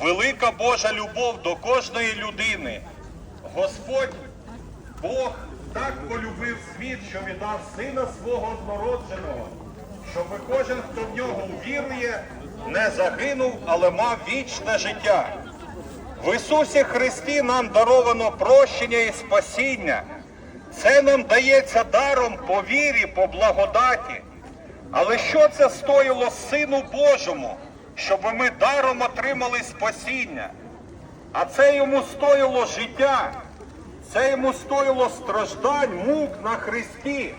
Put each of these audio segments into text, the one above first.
велика Божа любов до кожної людини. Господь Бог так полюбив світ, що віддав сина свого однородженого, щоб кожен, хто в нього увірує, не загинув, але мав вічне життя. В Ісусі Христі нам даровано прощення і спасіння. Це нам дається даром по вірі, по благодаті. Але що це стоїло Сину Божому, щоб ми даром отримали спасіння? А це йому стоїло життя, це йому стоїло страждань, мук на Христі.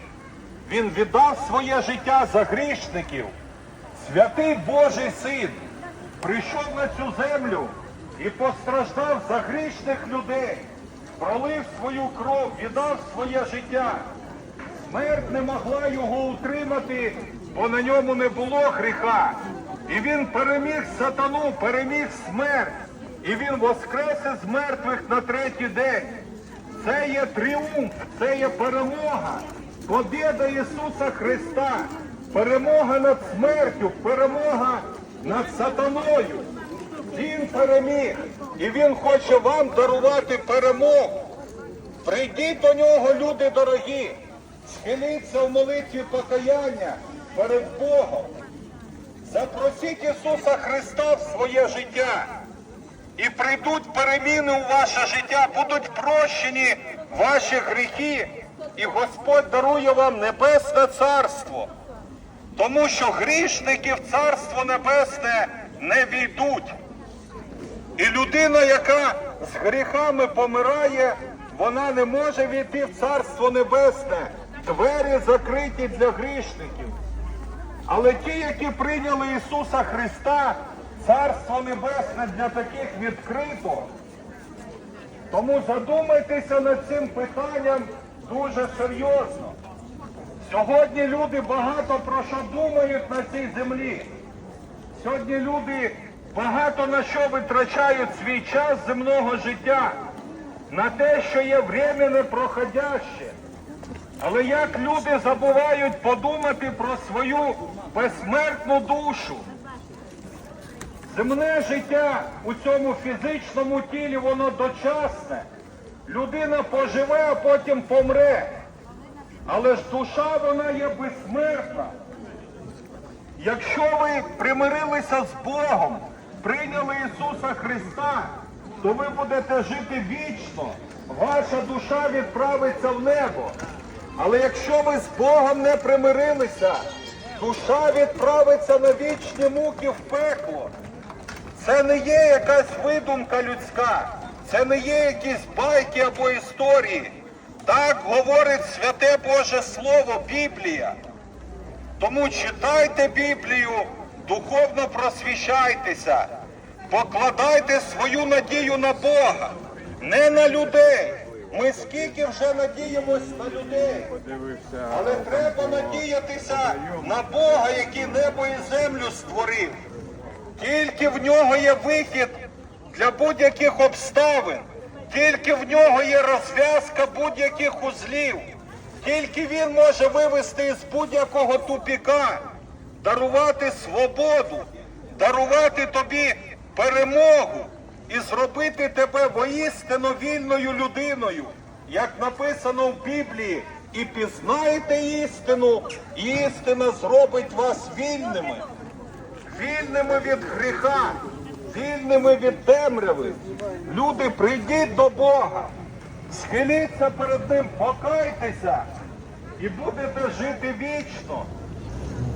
Він віддав своє життя за грішників. Святий Божий син прийшов на цю землю і постраждав за грішних людей, пролив свою кров, віддав своє життя. Смерть не могла його утримати, бо на ньому не було гріха. І він переміг сатану, переміг смерть. І він воскрес із мертвих на третій день. Це є тріумф, це є перемога. Побіда Ісуса Христа, перемога над смертю, перемога над сатаною. Він переміг. І Він хоче вам дарувати перемогу. Прийдіть до нього, люди дорогі, схиліться в молитві покаяння перед Богом. Запросіть Ісуса Христа в своє життя. І прийдуть переміни у ваше життя, будуть прощені ваші гріхи, і Господь дарує вам небесне царство. Тому що грішники в царство небесне не війдуть. І людина, яка з гріхами помирає, вона не може війти в Царство Небесне. Двері закриті для грішників. Але ті, які прийняли Ісуса Христа, Царство Небесне для таких відкрито. Тому задумайтеся над цим питанням дуже серйозно. Сьогодні люди багато про що думають на цій землі. Сьогодні люди багато на що витрачають свій час земного життя, на те, що є временне проходяще. Але як люди забувають подумати про свою безсмертну душу? Земне життя у цьому фізичному тілі, воно дочасне. Людина поживе, а потім помре. Але ж душа вона є безсмертна. Якщо ви примирилися з Богом, прийняли Ісуса Христа, то ви будете жити вічно. Ваша душа відправиться в небо. Але якщо ви з Богом не примирилися, душа відправиться на вічні муки в пекло. Це не є якась видумка людська, це не є якісь байки або історії. Так говорить святе Боже Слово, Біблія. Тому читайте Біблію, духовно просвіщайтеся, покладайте свою надію на Бога, не на людей. Ми скільки вже надіємось на людей, але треба надіятися на Бога, який небо і землю створив. Тільки в нього є вихід для будь-яких обставин, тільки в нього є розв'язка будь-яких узлів. Тільки він може вивести з будь-якого тупіка, дарувати свободу, дарувати тобі перемогу і зробити тебе воістину вільною людиною, як написано в Біблії, і пізнаєте істину, і істина зробить вас вільними, вільними від гріха, вільними від темряви. Люди, прийдіть до Бога. Схиліться перед ним, покайтеся і будете жити вічно.